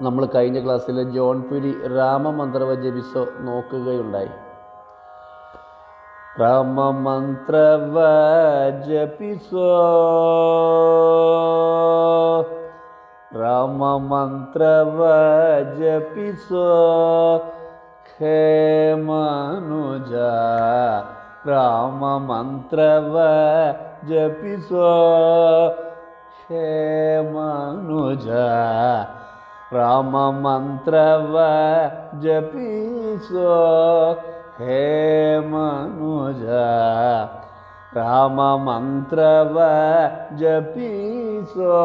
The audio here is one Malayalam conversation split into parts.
നമ്മൾ കഴിഞ്ഞ ക്ലാസ്സിൽ ജോൺപുരി രാമമന്ത്രവ ജപിസോ നോക്കുകയുണ്ടായി. രാമമന്ത്രവ ജപിസോ രാമമന്ത്രവ ജപിസോ ഹേ മനുജ രാമമന്ത്രവ ജപിസോ ഹേ മനുജ ರಾಮಮಂತ್ರವ ಜಪಿಸೋ ಹೇ ಮನುಜ ರಾಮಮಂತ್ರವ ಜಪಿಸೋ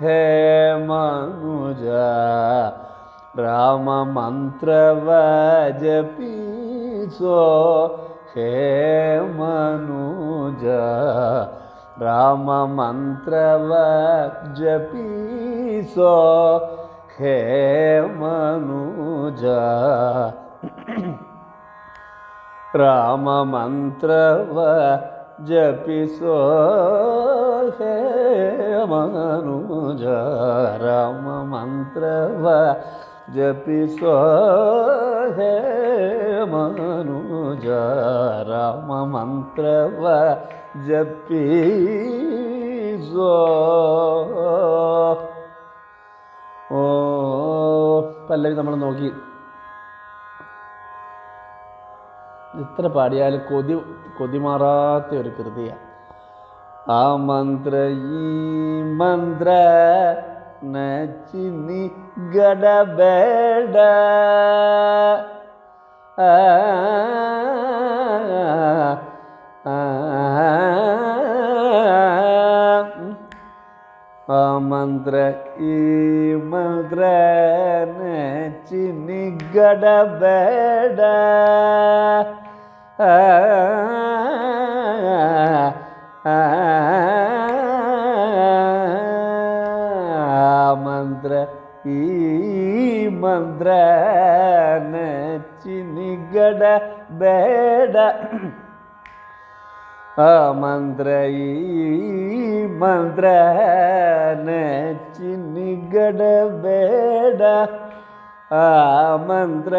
ಹೇ ಮನುಜ ರಾಮಮಂತ್ರವ ಜಪಿಸೋ ಹೇ ಮನುಜ రామమంత్రవ జపీసో హే మనుజ రామమంత్రవ జపిసో హే మనుజ రామమంత్రవ ജപി സ്വനുജ മനുജ രാമമന്ത്രവ ജപിസ്വോ. ഓ പല്ലവി നമ്മൾ നോക്കി. ഇത്ര പാടിയാലും കൊതി കൊതിമാറാത്ത ഒരു കൃതിയാണ് ആ മന്ത്ര ഈ മന്ത്ര നച്ചിനി ഗടബേട ആ മന്ത്ര ഈ മന്ത്ര ചിനി ഗടബേട മന്ത്രിഗട ബേട. ആ മന്ത്ര മന്ത്ര ചിനിഗട ബേഡ ആ മന്ത്ര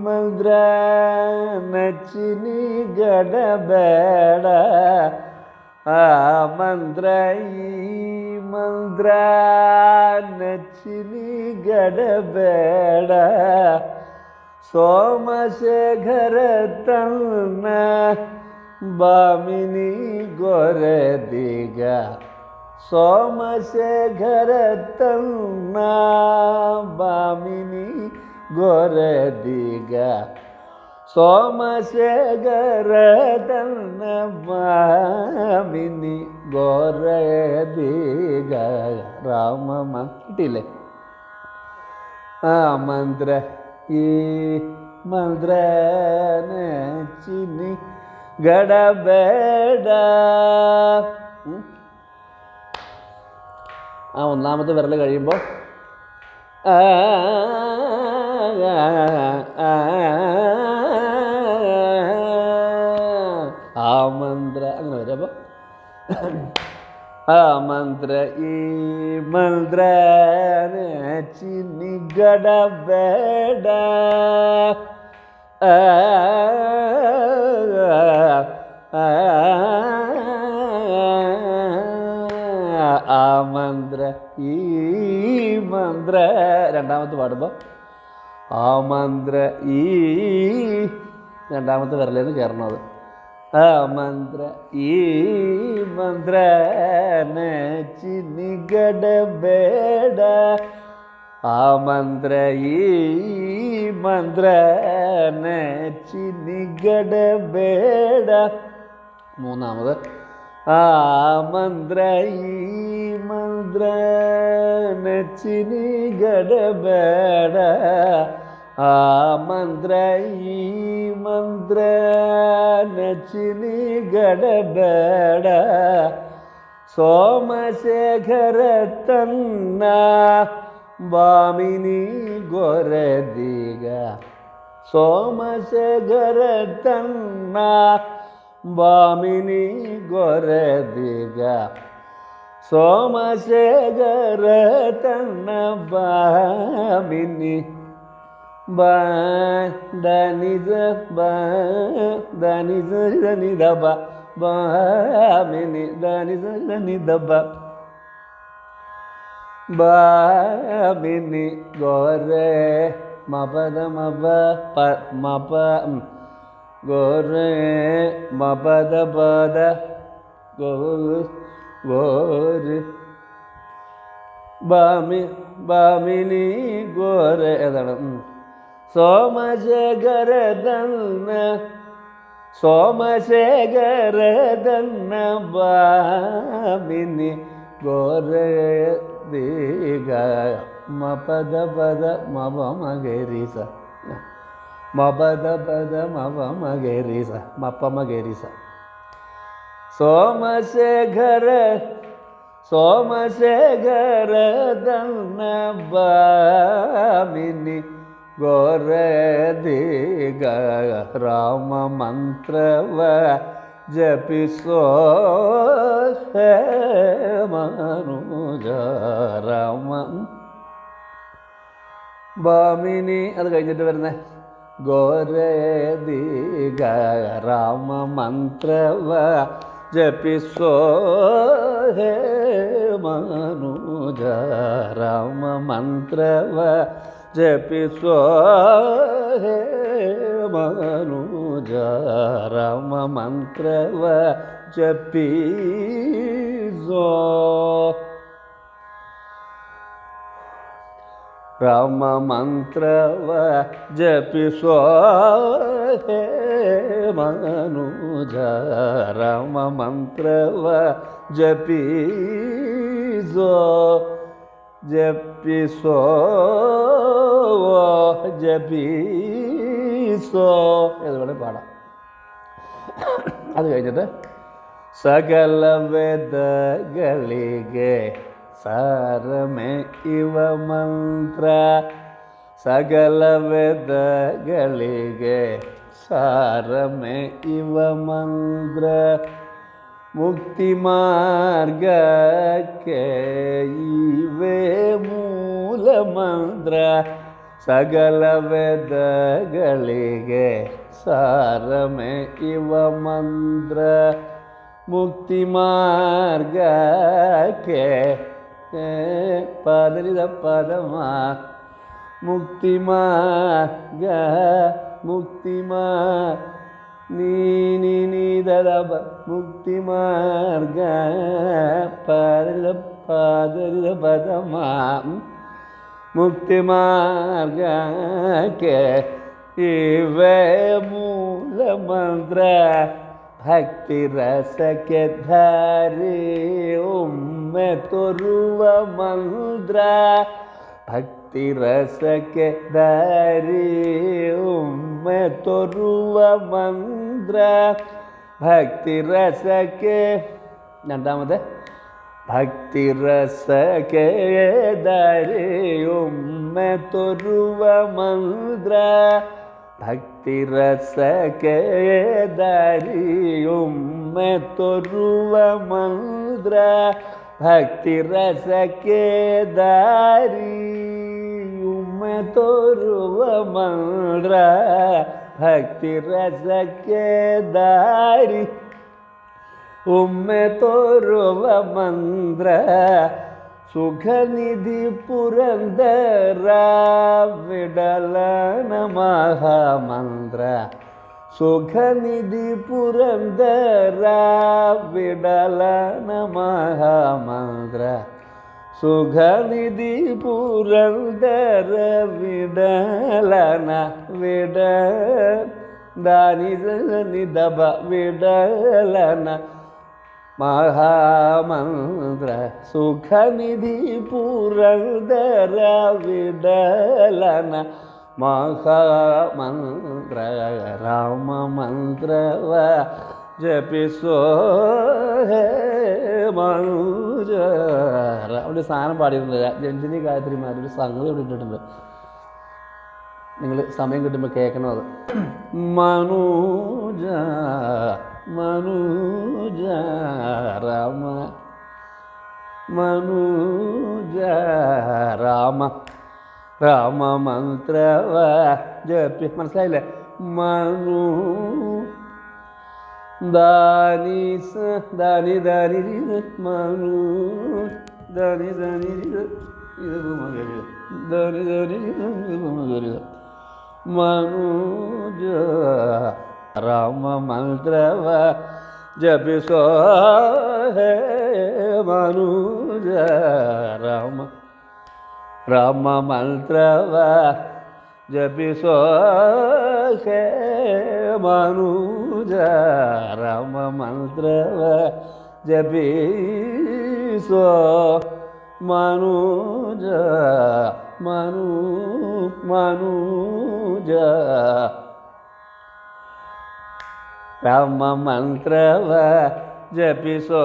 മന്ത്ര ചിനിഗട ബേട. ಸೋಮಶೇಖರ ತನ್ನ ಬಾಮಿನಿ ಗೊರೆದಿಗ ಸೋಮಶೇಖರ ತನ್ನ ಬಾಮಿನಿ ಗೊರೆದಿಗ ಸೋಮಶೇಖರ ತನ್ನ ಬಾಮಿನಿ ಗೊರೆದಿಗ ರಾಮ കിട്ടിയില്ലേ ആ മന്ത്ര ഈ മന്ത്ര ചിനി ഗടബേട. ആ ഒന്നാമത്തെ വിരൽ കഴിയുമ്പോൾ ആ, മന്ത്ര അങ്ങനെ വരും അപ്പോൾ ആ മന്ത്ര ഈ മന്ത്ര ചിന്നിഗട ആ, ആ മന്ത്ര ഈ മന്ത്ര രണ്ടാമത്തെ പാടുമ്പോൾ ആ മന്ത്ര ഈ രണ്ടാമത്തെ വിരലേന്ന് കയറണം അത്. മന്ത്ര ഈ മന്ത്ര ചിനിഗട ബേട. ആ മന്ത്ര ഈ മന്ത്ര ചിനിഗട ബേട. മൂന്നാമത് ആ മന്ത്ര ഈ മന്ത്ര ചിനിഗട ബേട. ആ മന്ത്ര ഈ മന്ത്ര ചിനിഗട ബേട ಸೋಮಶೇಖರ ತನ್ನ ಬಾಮಿನಿ ಗೊರೆದಿಗ ಸೋಮಶೇಖರ ತನ್ನ ಬಾಮಿನಿ ಗೊರೆದಿಗ സോമശേഖര തണ്ണ ബാമിനി ബ ദനിജ ബ ദനിജ നിദ ബ ബാമിനി ദനിജ നിദ ബ ബാമിനി ഗോരെ മപദ മപ പ മപ ഗോരെ മപദ പദ ഗോ ഗോര് ബാമി ബാമിനി ഗോരെ ഏതാണ് ഉം. സോമശേഖരദന്ന സോമശേഖരദന്ന ബാമിനി ഗോരെ ദീഗ മപദ പദ മപ മകരിസ മപദ പദ മപ മകരിസ മപ്പ മകരിസ സോമശേഖര സോമശേഖര ദന്ന ബാമിനി ഗോരദിഗ രാമ മന്ത്രവ ജപിസോ മനുജ രാമ ബാമിനി അത് കഴിഞ്ഞിട്ട് വരുന്നേ ഗോരദിഗ രാമ മന്ത്രവ ജപിസോ ഹേ മനുജ രാമ മന്ത്രവ జపి జమ మంత్రవ జపి రామ మంత్రవ జపి స్వహే మనోజ రామ మంత్రవ జపి జపి సో ജപീസോ എന്ന് വേണേൽ പാടാം അത് കഴിഞ്ഞിട്ട് സകല വേദകളികെ സാരമേ ഇവ മന്ത്ര സകല വേദകളികെ സാരമേ ഇവ മന്ത്ര ಮುಕ್ತಿ ಮಾರ್ಗಕ್ಕೆ ಇವೇ ಮೂಲ ಮಂತ್ರ ಸಕಲ ವೇದಗಳಿಗೆ ಸಾರಮೆ ಇವ ಮಂತ್ರ ಮುಕ್ತಿ ಮಾರ್ಗಕ್ಕೆ ಪದನಿದ ಪದಮ ಮುಕ್ತಿ ಮಾರ್ಗ ಮುಕ್ತಿ ಮಾ ನೀ ನೀ ನೀ ದದ ಮುಕ್ತಿ ಮಾರ್ಗ ಪದನಿದ ಪದನಿದ ಪದಮ ಮುಕ್ತಿ ಮಾರ್ಗಕ್ಕೆ ಇವೆ ಮೂಲ ಮಂತ್ರ ಭಕ್ತಿ ರಸಕ್ಕೆ ಧಾರಿ ಒಮ್ಮೆ ತೋರುವ ಮಂತ್ರ ಭಕ್ತಿ ರಸಕ್ಕೆ ದಾರಿ ಒಮ್ಮೆ ತೋರುವ ಮಂತ್ರ ಭಕ್ತಿ ರಸಕ್ಕೆ രണ്ടാമത് भक्ति रस के दरुम तो मंद्र। भक्ति रस के दरुम तो मंद्र। भक्ति रस के दरुम तो मंद्र। भक्ति रस के दारी ಒಮ್ಮೆ ತೋರುವ ಮಂದ್ರ ಸುಖನಿಧಿ ಪುರಂದರ ವಿಡಲನ ಮಹಾಮಂದ್ರ ಸುಖನಿಧಿ ಪುರಂದರ ವಿಡಲನ ಮಹಾಮಂದ್ರ ಸುಖನಿಧಿ ಪುರಂದರ ವಿಡಲನ ವಿಡ ದಾನಿ ನಿದಬ ವಿಡಲನ മഹാമന്ത്ര സുഖനിധി പുരന്തര വിടലന മഹാമന്ത്ര രാമമന്ത്രവ ജപിസോ മനുജ. അവിടെ സാധനം പാടിയിട്ടുണ്ട്. രഞ്ജിനി ഗായത്രിമാരൊരു സംഗതി ഇവിടെ ഇട്ടിട്ടുണ്ട്. നിങ്ങൾ സമയം കിട്ടുമ്പോൾ കേൾക്കണം അത്? Manoj Manujarama Manujarama Rama. Mantra va japi Manasaila Manu Dani sa Dani Dani Manu Dani Dani Dani Dani Dani Dani Dani Dani Dani Dani Ram मंत्र जब सो मनुज राम। राम मंत्र जपिसो हे मनुज राम मंत्र जब सो मनुज मनु मनुज। ರಾಮ ಮಂತ್ರವ ಜಪಿಸೋ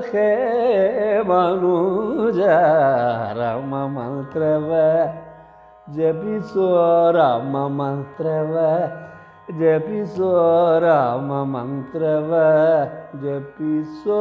ಹೇ ಮನುಜ ರಾಮ ಮಂತ್ರವ ಜಪಿಸೋ ರಾಮ ಮಂತ್ರವ ಜಪಿಸೋ ರಾಮ ಮಂತ್ರವ ಜಪಿಸೋ